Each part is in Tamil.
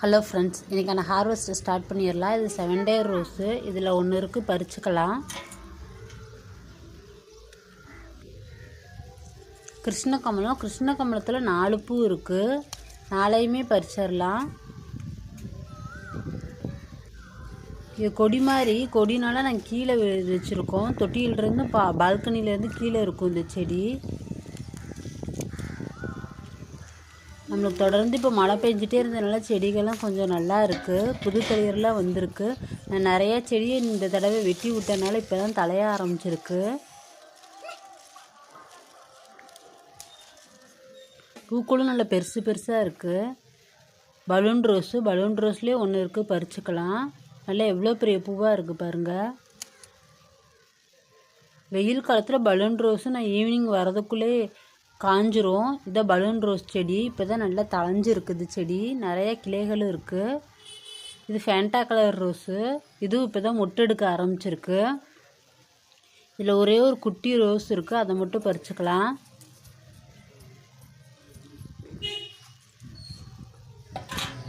ஹலோ ஃப்ரெண்ட்ஸ் இன்றைக்கான ஹார்வெஸ்ட் ஸ்டார்ட் பண்ணிடலாம். இது செவன் டே ரோஸு இதில் ஒன்று இருக்குது பறிச்சுக்கலாம். கிருஷ்ணகமலம். கிருஷ்ணகமலத்தில் நாலு பூ இருக்குது நாளையுமே பறிச்சிடலாம். இது கொடி மாதிரி கொடினால நாங்கள் கீழே வச்சுருக்கோம். தொட்டியிலிருந்து பா பால்கனிலேருந்து கீழே இருக்கும் இந்த செடி. நம்மளுக்கு தொடர்ந்து இப்போ மழை பெஞ்சிட்டே இருந்ததுனால செடிகள்லாம் கொஞ்சம் நல்லா இருக்குது புது தளிரெலாம் வந்திருக்கு. நான் நிறையா செடியை இந்த தடவை வெட்டி விட்டனால இப்போ தான் தலைய ஆரம்பிச்சிருக்கு. பூக்களும் நல்லா பெருசு பெருசாக இருக்குது பலூன் ரோஸு பலூன் ரோஸ்லேயே ஒன்று இருக்குது பறிச்சுக்கலாம். நல்லா எவ்வளோ பெரிய பூவாக இருக்குது பாருங்கள் வெயில் காலத்தில் பலூன் ரோஸு நான் ஈவினிங் வரதுக்குள்ளே காஞ்சிரும். இதான் பலூன் ரோஸ் செடி இப்போ தான் நல்லா தளைஞ்சு இருக்குது செடி. நிறைய கிளைகளும் இருக்குது இது ஃபேண்டா கலர் ரோஸு இதுவும் இப்போ தான் மொட்டெடுக்க ஆரம்பிச்சிருக்கு. இதில் ஒரே ஒரு குட்டி ரோஸ் இருக்குது அதை மட்டும் பறிச்சுக்கலாம்.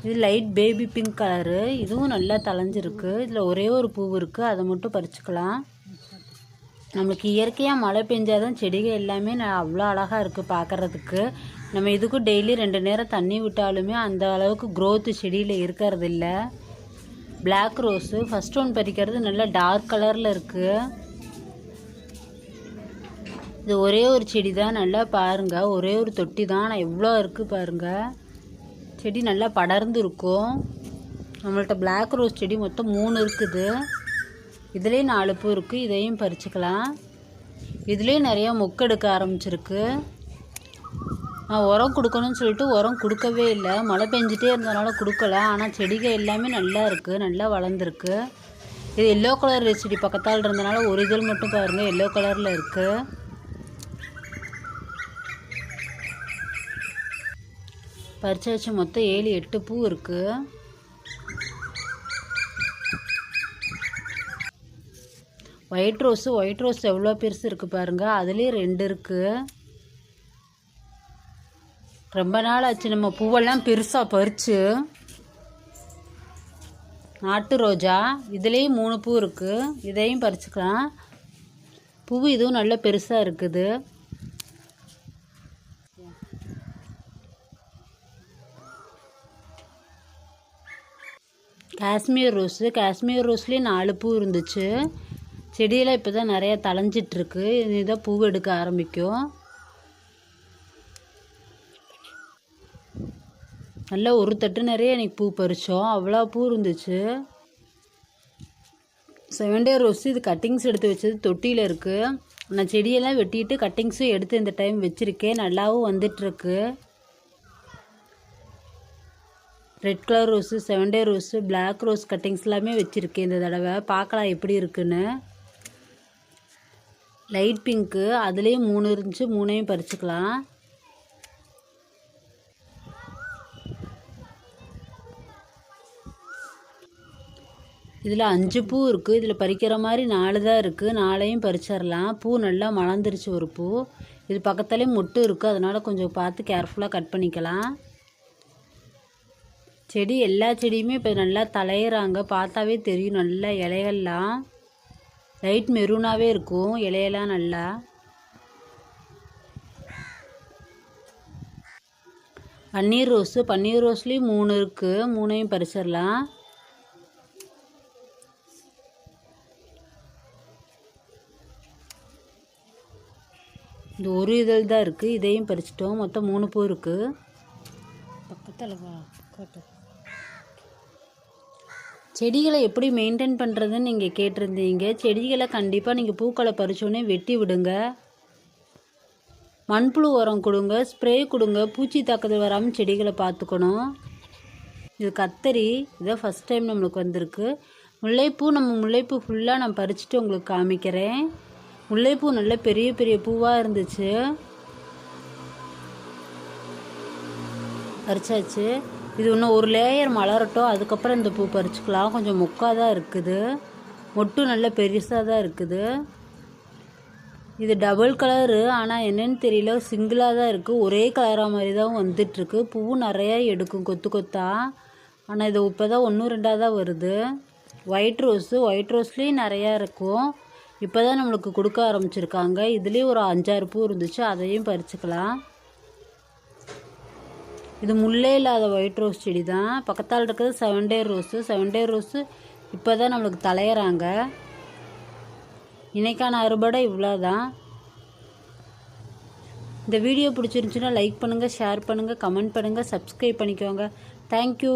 இது லைட் பேபி பிங்க் கலரு இதுவும் நல்லா தளைஞ்சிருக்கு இதில் ஒரே ஒரு பூ இருக்குது அதை மட்டும் பறிச்சுக்கலாம். நம்மளுக்கு இயற்கையாக மழை பெஞ்சாதான் செடிகள் எல்லாமே ந- அவ்வளோ அழகாக இருக்குது பார்க்குறதுக்கு நம்ம இதுக்கும் டெய்லி ரெண்டு நேரம் தண்ணி விட்டாலுமே அந்த அளவுக்கு க்ரோத்து செடியில் இருக்கிறது இல்லை பிளாக் ரோஸு ஃபஸ்ட் ஒன் பறிக்கிறது நல்லா டார்க் கலரில் இருக்குது இது ஒரே ஒரு செடி தான் நல்லா பாருங்கள் ஒரே ஒரு தொட்டி தான் ஆனால் எவ்வளோ இருக்குது பாருங்கள் செடி நல்லா படர்ந்து இருக்கும். நம்மள்ட்ட பிளாக் ரோஸ் செடி மொத்தம் மூணு இருக்குது. இதுலேயும் நாலு பூ இருக்குது இதையும் பறிச்சுக்கலாம். இதுலேயும் நிறையா மொக்கு எடுக்க ஆரம்பிச்சிருக்கு. நான் உரம் கொடுக்கணும்னு சொல்லிட்டு உரம் கொடுக்கவே இல்லை. மழை பெஞ்சிட்டே இருந்தனால கொடுக்கல. ஆனால் செடிகள் எல்லாமே நல்லா இருக்குது நல்லா வளர்ந்துருக்கு. இது எல்லோ கலர் செடி பக்கத்தால் இருந்தனால ஒரு இதழ் மட்டும் பாருங்கள் எல்லோ கலரில் இருக்குது பறிச்சு வச்சு மொத்தம் ஏழு எட்டு பூ இருக்குது ஒயிட் ரோஸு ஒயிட் ரோஸ் எவ்வளோ பெருசு இருக்குது பாருங்கள் அதுலேயும் ரெண்டு இருக்குது ரொம்ப நாள் ஆச்சு. நம்ம பூவெல்லாம் பெருசாக பறித்து நாட்டு ரோஜா இதுலேயும் மூணு பூ இருக்குது இதையும் பறிச்சுக்கலாம். பூ இதுவும் நல்ல பெருசாக இருக்குது. காஷ்மீர் ரோஸு காஷ்மீர் ரோஸ்லேயும் நாலு பூ இருந்துச்சு. செடியெல்லாம் இப்போ தான் நிறையா தளைஞ்சிட்ருக்கு இதான் பூ எடுக்க ஆரம்பிக்கும். நல்லா ஒரு தட்டு நிறைய எனக்கு பூ பறித்தோம் அவ்வளோ பூ இருந்துச்சு. செவன் டே ரோஸ் இது கட்டிங்ஸ் எடுத்து வச்சது தொட்டியில் இருக்குது நான் செடியெல்லாம் வெட்டிட்டு கட்டிங்ஸும் எடுத்து இந்த டைம் வச்சுருக்கேன். நல்லாவும் வந்துட்டுருக்கு red colour rose seven day rose black rose cuttings எல்லாமே வச்சுருக்கேன் இந்த தடவை. பார்க்கலாம் எப்படி இருக்குன்னு. லைட் பிங்க்கு அதுலேயும் மூணு இருந்துச்சு மூணையும் பறிச்சுக்கலாம். இதில் அஞ்சு பூ இருக்குது இதில் பறிக்கிற மாதிரி நாலு தான் இருக்குது நாளையும் பறிச்சிடலாம் பூ நல்லா மலர்ந்துருச்சு ஒரு பூ. இது பக்கத்துலேயே மொட்டு இருக்குது அதனால் கொஞ்சம் பார்த்து கேர்ஃபுல்லாக கட் பண்ணிக்கலாம். செடி எல்லா செடியுமே இப்போ நல்லா தலையிறாங்க பார்த்தாவே தெரியும். நல்லா இலையெல்லாம் லைட் மெரூனாகவே இருக்கும் இலையெல்லாம் நல்லா. பன்னீர் ரோஸு பன்னீர் ரோஸ்லேயும் மூணு இருக்குது மூணையும் பறிச்சிடலாம். இந்த ஒரு இதழ் தான் இருக்குது இதையும் பறிச்சிட்டோம் மொத்தம் மூணு பூ இருக்குது பக்கத்தில் வா செடிகளை எப்படி மெயின்டைன் பண்ணுறதுன்னு நீங்கள் கேட்டிருந்தீங்க. செடிகளை கண்டிப்பாக நீங்கள் பூக்களை பறிச்சோடனே வெட்டி விடுங்க. மண்புழு உரம் கொடுங்க ஸ்ப்ரே கொடுங்க பூச்சி தாக்குதல் வராமல் செடிகளை பார்த்துக்கணும். இது கத்தரி இதான் ஃபஸ்ட் டைம் நம்மளுக்கு வந்திருக்கு. முல்லைப்பூ நம்ம முல்லைப்பூ ஃபுல்லாக நான் பறிச்சுட்டு உங்களுக்கு காமிக்கிறேன். முல்லைப்பூ நல்ல பெரிய பெரிய பூவாக இருந்துச்சு. பறிச்சாச்சு. இது இன்னும் ஒரு லேயர் மலரட்டும். அதுக்கப்புறம் இந்த பூ பறிச்சுக்கலாம். கொஞ்சம் முக்காக தான் இருக்குது. மொட்டு நல்ல பெருசாக தான் இருக்குது. இது டபுள் கலரு ஆனால் என்னன்னு தெரியல. சிங்கிளாக தான் இருக்குது ஒரே கலராக மாதிரி தான் வந்துட்டுருக்கு. பூ நிறையா எடுக்கும் கொத்து கொத்தா. ஆனால் இது இப்போ தான் ஒன்று ரெண்டாக தான் வருது. ஒயிட் ரோஸு ஒயிட் ரோஸ்லேயும் நிறையா இருக்கும். இப்போ தான் நம்மளுக்கு கொடுக்க ஆரம்பிச்சிருக்காங்க. இதுலேயும் ஒரு அஞ்சாறு பூ இருந்துச்சு. அதையும் பறிச்சுக்கலாம். இது முள்ளே இல்லாத ஒயிட் ரோஸ் செடி தான் பக்கத்தால் இருக்கிறது seven day rose seven day rose இப்போ தான் நம்மளுக்கு தலையிறாங்க. இன்றைக்கான அறுபடை இவ்வளோ தான் இந்த வீடியோ பிடிச்சிருந்துச்சுன்னா லைக் பண்ணுங்கள் ஷேர் பண்ணுங்கள் கமெண்ட் பண்ணுங்கள் சப்ஸ்கிரைப் பண்ணிக்கோங்க. தேங்க்யூ